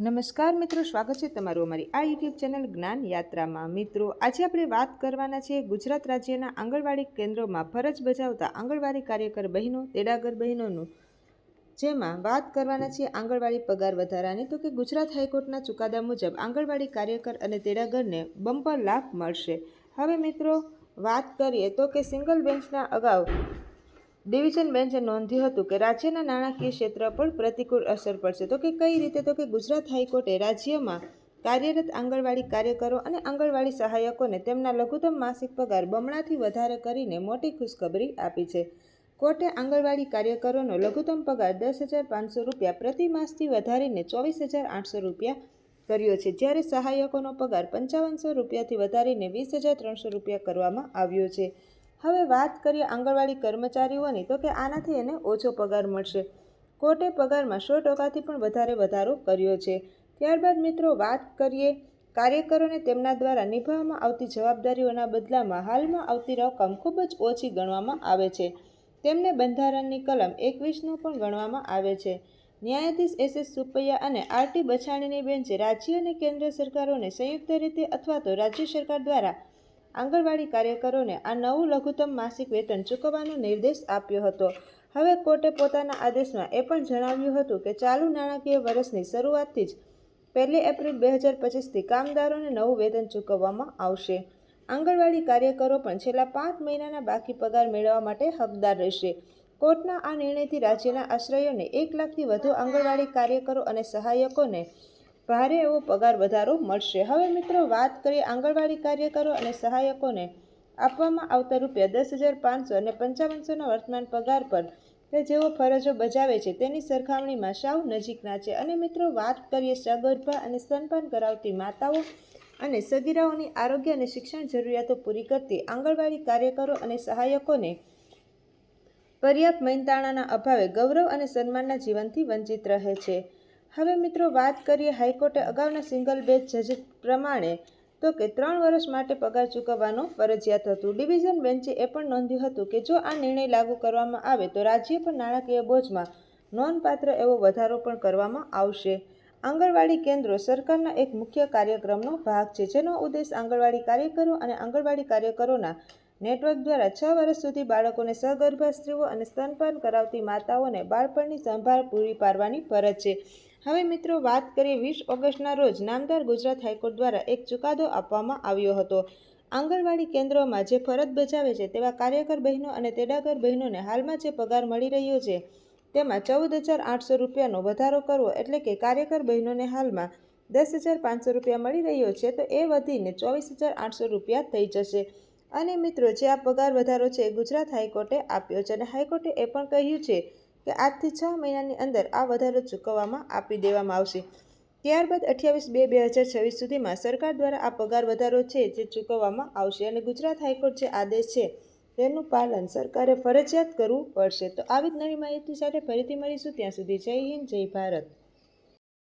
નમસ્કાર મિત્રો, સ્વાગત છે તમારું અમારી આ યુટ્યુબ ચેનલ જ્ઞાન યાત્રામાં. મિત્રો, આજે આપણે વાત કરવાના છે ગુજરાત રાજ્યના આંગણવાડી કેન્દ્રોમાં ફરજ બજાવતા આંગણવાડી કાર્યકર બહેનો, તેડાગર બહેનોનું. જેમાં વાત કરવાના છે આંગણવાડી પગાર વધારાની. તો કે ગુજરાત હાઈકોર્ટના ચુકાદા મુજબ આંગણવાડી કાર્યકર અને તેડાગરને બમ્પર લાભ મળશે. હવે મિત્રો, વાત કરીએ તો કે સિંગલ બેન્ચના અગાઉ ડિવિઝન બેન્ચે નોંધ્યું હતું કે રાજ્યના નાણાકીય ક્ષેત્ર પર પ્રતિકૂળ અસર પડશે. તો કે કઈ રીતે? તો કે ગુજરાત હાઈકોર્ટે રાજ્યમાં કાર્યરત આંગણવાડી કાર્યકરો અને આંગણવાડી સહાયકોને તેમના લઘુત્તમ માસિક પગાર બમણાથી વધારે કરીને મોટી ખુશખબરી આપી છે. કોર્ટે આંગણવાડી કાર્યકરોનો લઘુત્તમ પગાર દસ હજાર પાંચસો રૂપિયા પ્રતિ માસથી વધારીને ચોવીસ હજાર આઠસો રૂપિયા કર્યો છે. જ્યારે સહાયકોનો પગાર પંચાવનસો રૂપિયાથી વધારીને વીસ હજાર ત્રણસો રૂપિયા કરવામાં આવ્યો છે. હવે વાત કરીએ આંગણવાડી કર્મચારીઓની, તો કે આનાથી એને ઓછો પગાર મળશે. કોર્ટે પગારમાં સો ટકાથી પણ વધારે વધારો કર્યો છે. ત્યારબાદ મિત્રો વાત કરીએ કાર્યકરોને તેમના દ્વારા નિભાવવામાં આવતી જવાબદારીઓના બદલામાં હાલમાં આવતી રકમ ખૂબ જ ઓછી ગણવામાં આવે છે. તેમને બંધારણની કલમ એકવીસનું પણ ગણવામાં આવે છે. ન્યાયાધીશ એસ એસ સુપૈયા અને આરટી બછાણીની બેન્ચે રાજ્ય અને કેન્દ્ર સરકારોને સંયુક્ત રીતે અથવા તો રાજ્ય સરકાર દ્વારા આંગણવાડી કાર્યકરોને આ નવું લઘુત્તમ માસિક વેતન ચૂકવવાનો નિર્દેશ આપ્યો હતો. હવે કોર્ટે પોતાના આદેશમાં એ પણ જણાવ્યું હતું કે ચાલુ નાણાકીય વર્ષની શરૂઆતથી જ પહેલી એપ્રિલ બે હજાર પચીસથી કામદારોને નવું વેતન ચૂકવવામાં આવશે. આંગણવાડી કાર્યકરો પણ છેલ્લા પાંચ મહિનાના બાકી પગાર મેળવવા માટે હકદાર રહેશે. કોર્ટના આ નિર્ણયથી રાજ્યના આશ્રયોને એક લાખથી વધુ આંગણવાડી કાર્યકરો અને સહાયકોને ભારે એવો પગાર વધારો મળશે. હવે મિત્રો વાત કરીએ આંગણવાડી કાર્યકરો અને સહાયકોને. આપવામાં આવતા રૂપિયા દસ હજાર પાંચસો અને પંચાવનસોના વર્તમાન પગાર પર કે જેઓ ફરજો બજાવે છે તેની સરખામણીમાં સાવ નજીકના છે. અને મિત્રો વાત કરીએ સગર્ભા અને સ્તનપાન કરાવતી માતાઓ અને સગીરાઓની આરોગ્ય અને શિક્ષણ જરૂરિયાતો પૂરી કરતી આંગણવાડી કાર્યકરો અને સહાયકોને પર્યાપ્ત મહેનતાણાના અભાવે ગૌરવ અને સન્માનના જીવનથી વંચિત રહે છે. હવે મિત્રો વાત કરીએ હાઈકોર્ટે અગાઉના સિંગલ બેચ જજ પ્રમાણે, તો કે ત્રણ વર્ષ માટે પગાર ચૂકવવાનું ફરજિયાત હતું. ડિવિઝન બેન્ચે એ પણ નોંધ્યું હતું કે જો આ નિર્ણય લાગુ કરવામાં આવે, તો રાજ્ય પર નાણાકીય બોજમાં નોંધપાત્ર એવો વધારો પણ કરવામાં આવશે. આંગણવાડી કેન્દ્રો સરકારના એક મુખ્ય કાર્યક્રમનો ભાગ છે, જેનો ઉદ્દેશ આંગણવાડી કાર્યકરો અને આંગણવાડી કાર્યકરોના નેટવર્ક દ્વારા છ વર્ષ સુધી બાળકોને સગર્ભા સ્ત્રીઓ અને સ્તનપાન કરાવતી માતાઓને બાળપણની સંભાળ પૂરી પાડવાની ફરજ છે. હવે મિત્રો વાત કરીએ વીસ ઓગસ્ટના રોજ નામદાર ગુજરાત હાઈકોર્ટ દ્વારા એક ચુકાદો આપવામાં આવ્યો હતો. આંગણવાડી કેન્દ્રોમાં જે ફરજ બજાવે છે તેવા કાર્યકર બહેનો અને તેડાગર બહેનોને હાલમાં જે પગાર મળી રહ્યો છે, તેમાં ચૌદ હજાર આઠસો રૂપિયાનો વધારો કરવો એટલે કે કાર્યકર બહેનોને હાલમાં દસ હજાર પાંચસો રૂપિયા મળી રહ્યો છે તો એ વધીને ચોવીસ હજાર આઠસો રૂપિયા થઈ જશે. અને મિત્રો જે આ પગાર વધારો છે ગુજરાત હાઈકોર્ટે આપ્યો છે અને હાઈકોર્ટે એ પણ કહ્યું છે કે આજથી છ મહિનાની અંદર આ વધારો ચૂકવવામાં આપી દેવામાં આવશે. ત્યારબાદ અઠ્યાવીસ બે બે હજાર છવ્વીસ સુધીમાં સરકાર દ્વારા આ પગાર વધારો છે જે ચૂકવવામાં આવશે અને ગુજરાત હાઈકોર્ટ જે આદેશ છે તેનું પાલન સરકારે ફરજિયાત કરવું પડશે. તો આવી જ નવી માહિતી સાથે ફરીથી મળીશું. ત્યાં સુધી જય હિન્દ, જય ભારત.